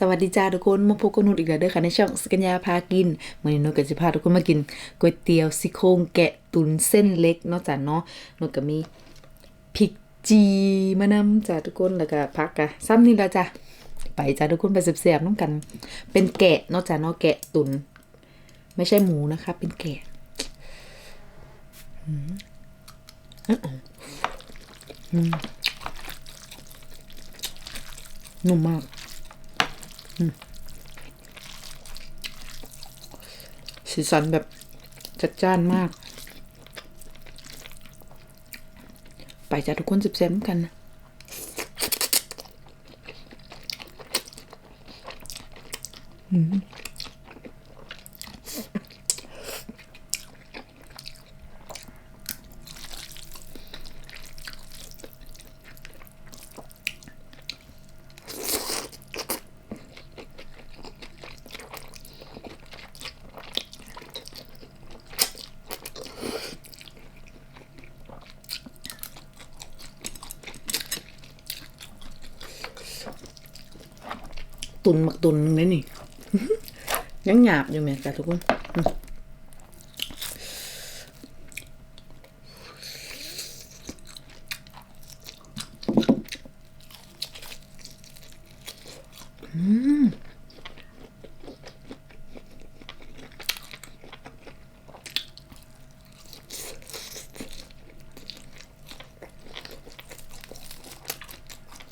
สวัสดีจ้าทุกคนมาพบกับนุชอีกแล้วเด้อค่ะในช่องสกัญญาพากินมื้อนี้นุชก็จะพาทุกคนมากินก๋วยเตี๋ยวซี่โครงแกะตุ๋นเส้นเล็กเนาะจ้ะเนาะนุชก็มีพริกจีมานำจ้ะทุกคนแล้วก็ผักกะซ้ำนี่ละจ้ะไปจ้ะทุกคนไปเสียบๆน้ำกัน เป็นแกะเนาะจ้ะเนาะแกะตุ๋นไม่ใช่หมูนะคะ เป็นแกะนุ่มมาก สีสันแบบจัดจ้านมาก ไปจ้ะทุกคนสิบเซมกันนะอืม ตุนหมักตุนนึงเลยนี่ยังหยาบอยู่ไหมจ้ะทุกคน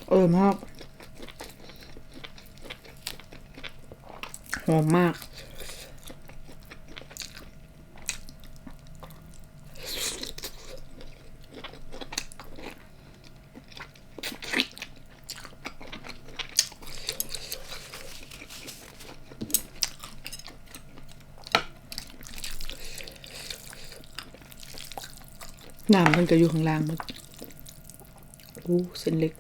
เออมาก หอมมากน้ำมันก็อยู่ข้างล่างมันอู้เส้นเล็ก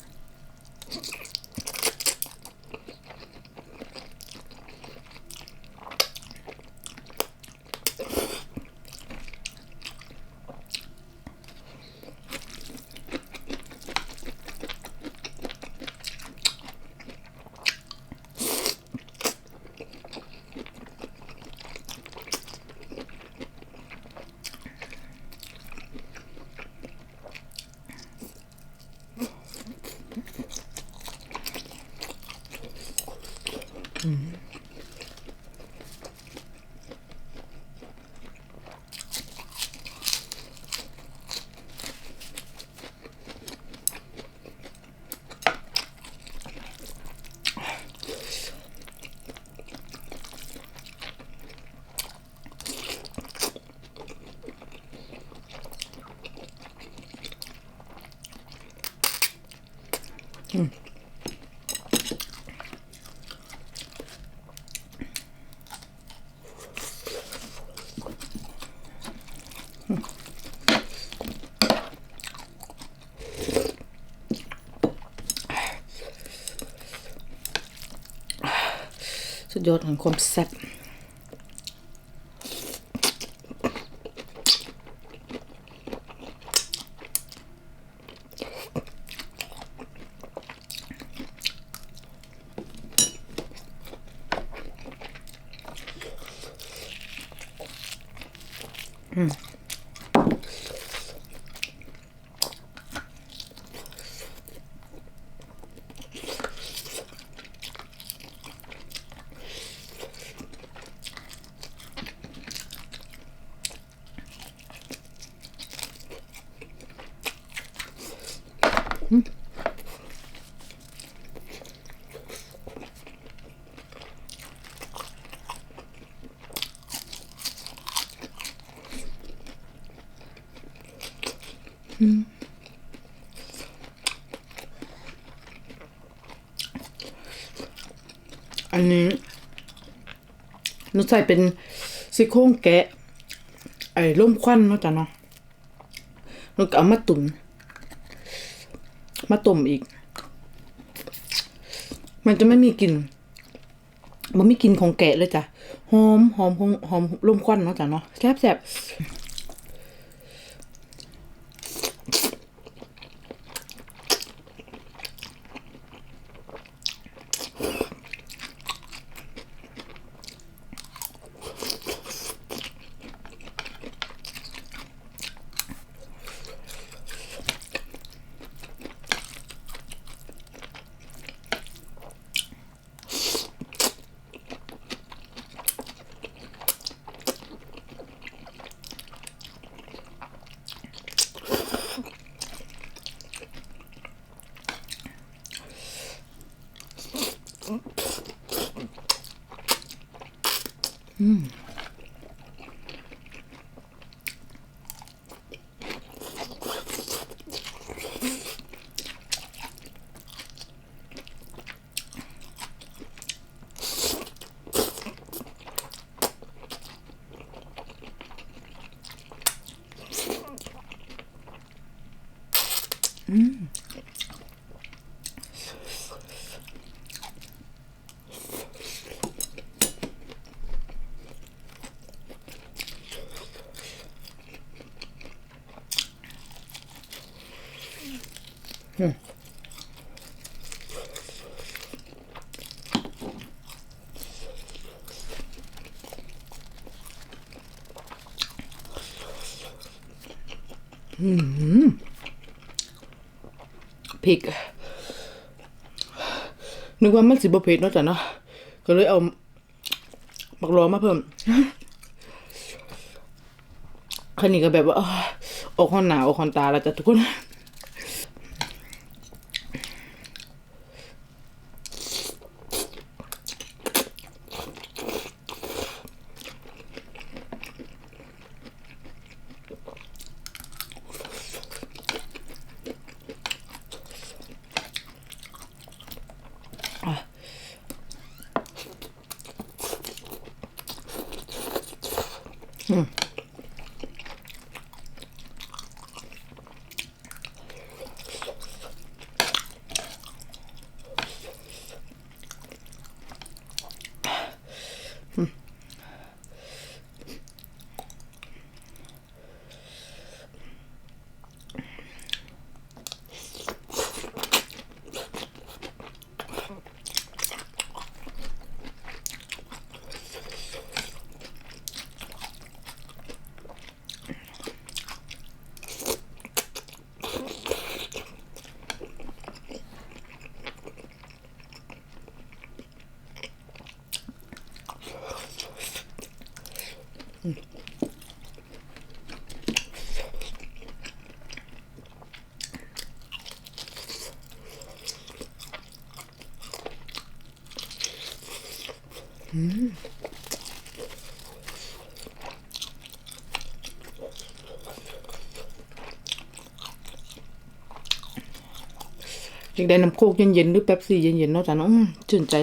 สุด ยอดของความแซ่บอั อันนี้นูใส่เป็นซี่โครงแกะ ไอ้ล่มควันเนาะจ้ะเนาะนูก็เอามาตุนมาต้มอีก มันจะไม่มีกลิ่นมันไม่กลิ่นของแกะเลยจ้ะ หอมหอมหอมหอมล่มควันเนาะจ้ะเนาะแซ่บแซ่บ Mm. พริกนึกว่ามันสิบเผ็ดเนาะจ้ะเนาะก็เลยเอาบักรอมาเพิ่มคันนี้ก็แบบว่าออกคอนหนาวออกคอนตาแล้วจ้ะทุกคน อยากได้น้ำโคกเย็นๆหรือแป๊บซี่เย็นๆเนาะจ้ะเนาะอืมชื่นใจ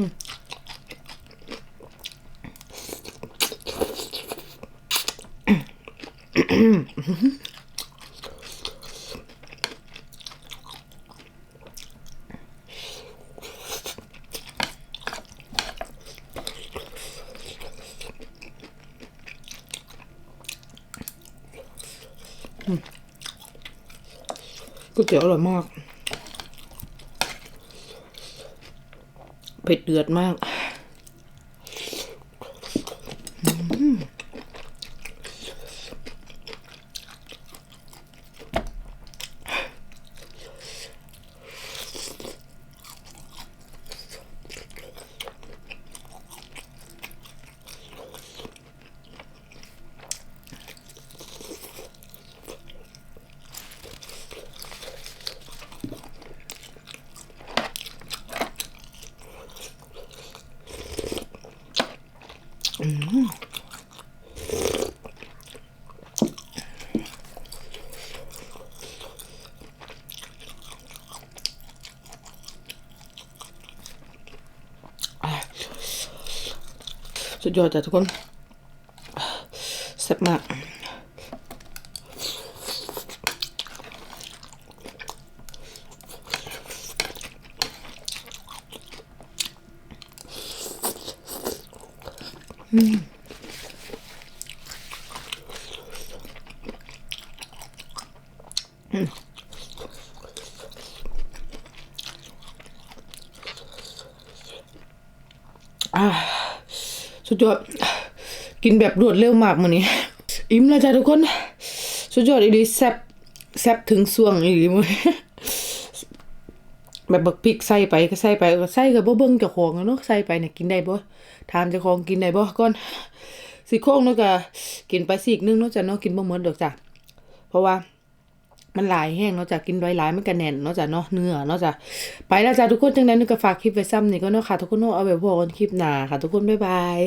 ก๋วยเตี๋ยวอร่อยมาก เผ็ดเดือดมาก สุดยอดจ้ะทุกคนแซ่บมาก สุดยอด กินแบบรวดเร็วมากมื้อนี้ อิ่มแล้วจ้ะทุกคน สุดยอดอีหลีแซ่บแซ่บถึงสวงอีหลีมื้อนี้แบบบักพริกใส่ไปก็ใส่ไปก็ใส่ก็บ่เบิ่งเจ้าของเนาะใส่ไปเนี่ยกินได้บ่ ถามเจ้าของกินได้บ่ก่อนสีโค้งเนาะก็กินไปซีกนึงเนาะจ้ะเนาะกินบ่หมดดอกจ้ะเพราะว่ามันหลายแห้งเนาะจ้ะกินไว้หลายมันก็แน่นเนาะจ้ะเนาะเนื้อเนาะจ้ะไปแล้วจ้ะทุกคนจังนั้นนึกก็ฝากคลิปไว้ซ้ำนี่ก็เนาะค่ะทุกคนเนาะเอาไว้พบกันคลิปหน้าค่ะ ทุกคนบ๊ายบาย